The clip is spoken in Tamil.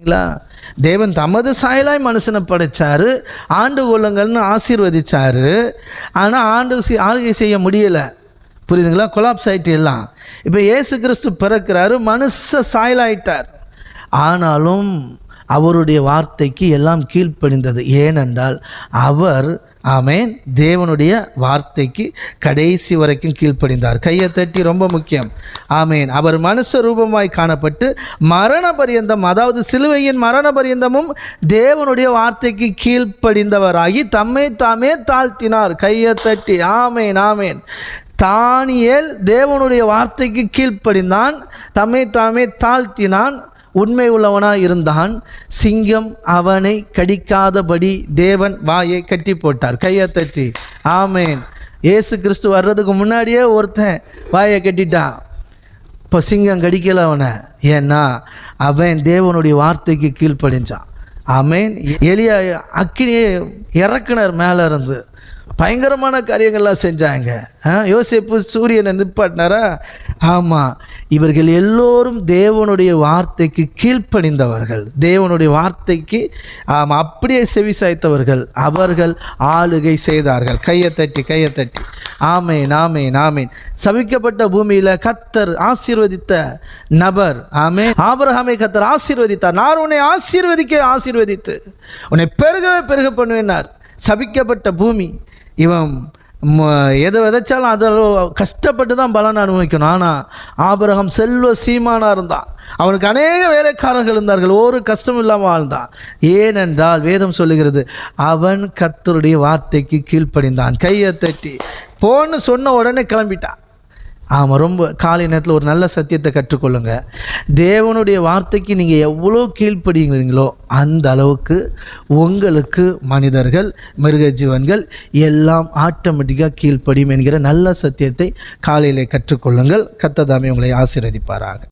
சரிங்களா தேவன் தமது சாயலாய் மனுஷனை படைச்சாரு ஆண்டு கொள்ளுங்கள்னு ஆசீர்வதிச்சாரு. ஆனால் ஆண்டு ஆளுகை செய்ய முடியலை. புரியுதுங்களா? கொலாப்ஸ் ஆகிட்டு எல்லாம். இப்போ இயேசு கிறிஸ்து பிறக்கிறாரு மனுஷ சாயலாயிட்டார். ஆனாலும் அவருடைய வார்த்தைக்கு எல்லாம் கீழ்ப்படிந்தது. ஏனென்றால் அவர் ஆமேன். தேவனுடைய வார்த்தைக்கு கடைசி வரைக்கும் கீழ்ப்படிந்தார். கையை தட்டி ரொம்ப முக்கியம். ஆமேன். அவர் மனுஷ ரூபமாய் காணப்பட்டு மரண பரியந்தம் அதாவது சிலுவையின் மரண பரியந்தமும் தேவனுடைய வார்த்தைக்கு கீழ்ப்படிந்தவராகி தம்மை தாமே தாழ்த்தினார். கையை தட்டி. ஆமேன் ஆமேன். தானியேல் தேவனுடைய வார்த்தைக்கு கீழ்ப்படிந்தான் தம்மை தாமே தாழ்த்தினான். உண்மை உள்ளவனாக இருந்தான். சிங்கம் அவனை கடிக்காதபடி தேவன் வாயை கட்டி போட்டார். கையை தட்டி ஆமேன். ஏசு கிறிஸ்து வர்றதுக்கு முன்னாடியே ஒருத்தன் வாயை கட்டிட்டான். இப்போ சிங்கம் கடிக்கல அவனை. ஏன்னா அவன் தேவனுடைய வார்த்தைக்கு கீழ்ப்படிஞ்சான். ஆமேன். எலியா அக்கினியை இறக்குனர் மேலே இருந்து பயங்கரமான காரியங்கள்லாம் செஞ்சாங்க. ஆ, சூரியனை நிப்பாட்டினாரா? ஆமாம் இவர்கள் எல்லோரும் தேவனுடைய வார்த்தைக்கு கீழ்ப்பணிந்தவர்கள் தேவனுடைய வார்த்தைக்கு ஆமாம் அப்படியே செவி சாய்த்தவர்கள். அவர்கள் ஆளுகை செய்தார்கள். கையை தட்டி கையை தட்டி. ஆமேன் ஆமேன் ஆமேன். சவிக்கப்பட்ட பூமியில் கத்தர் ஆசீர்வதித்த நபர் ஆமே ஆபிரகாமை கத்தர் ஆசீர்வதித்தார். நான் உன்னை ஆசீர்வதிக்க ஆசீர்வதித்து உன்னை பெருகவே பெருக பண்ணுவேனார் சபிக்கப்பட்ட பூமி இவன் ம- எதை விதைச்சாலும் அதில் கஷ்டப்பட்டு தான் பலன் அனுபவிக்கணும். ஆனால் ஆபரகம் செல்வ சீமானாக இருந்தான். அவனுக்கு அநேக வேலைக்காரர்கள் இருந்தார்கள். ஒரு கஷ்டம் இல்லாமல் வாழ்ந்தான். ஏனென்றால் வேதம் சொல்லுகிறது அவன் கத்தருடைய வார்த்தைக்கு கீழ்ப்படிந்தான். கையை தட்டி போன்னு சொன்ன உடனே கிளம்பிட்டான். ஆமாம் ரொம்ப காலை நேரத்தில் ஒரு நல்ல சத்தியத்தை கற்றுக்கொள்ளுங்க. தேவனுடைய வார்த்தைக்கு நீங்கள் எவ்வளோ கீழ்ப்படுகிறீங்களோ அந்த அளவுக்கு உங்களுக்கு மனிதர்கள் மிருக ஜீவன்கள் எல்லாம் ஆட்டோமேட்டிக்காக கீழ்ப்படியும் என்கிற நல்ல சத்தியத்தை காலையிலே கற்றுக்கொள்ளுங்கள். கத்ததாமே உங்களை ஆசீர்வதிப்பாராங்க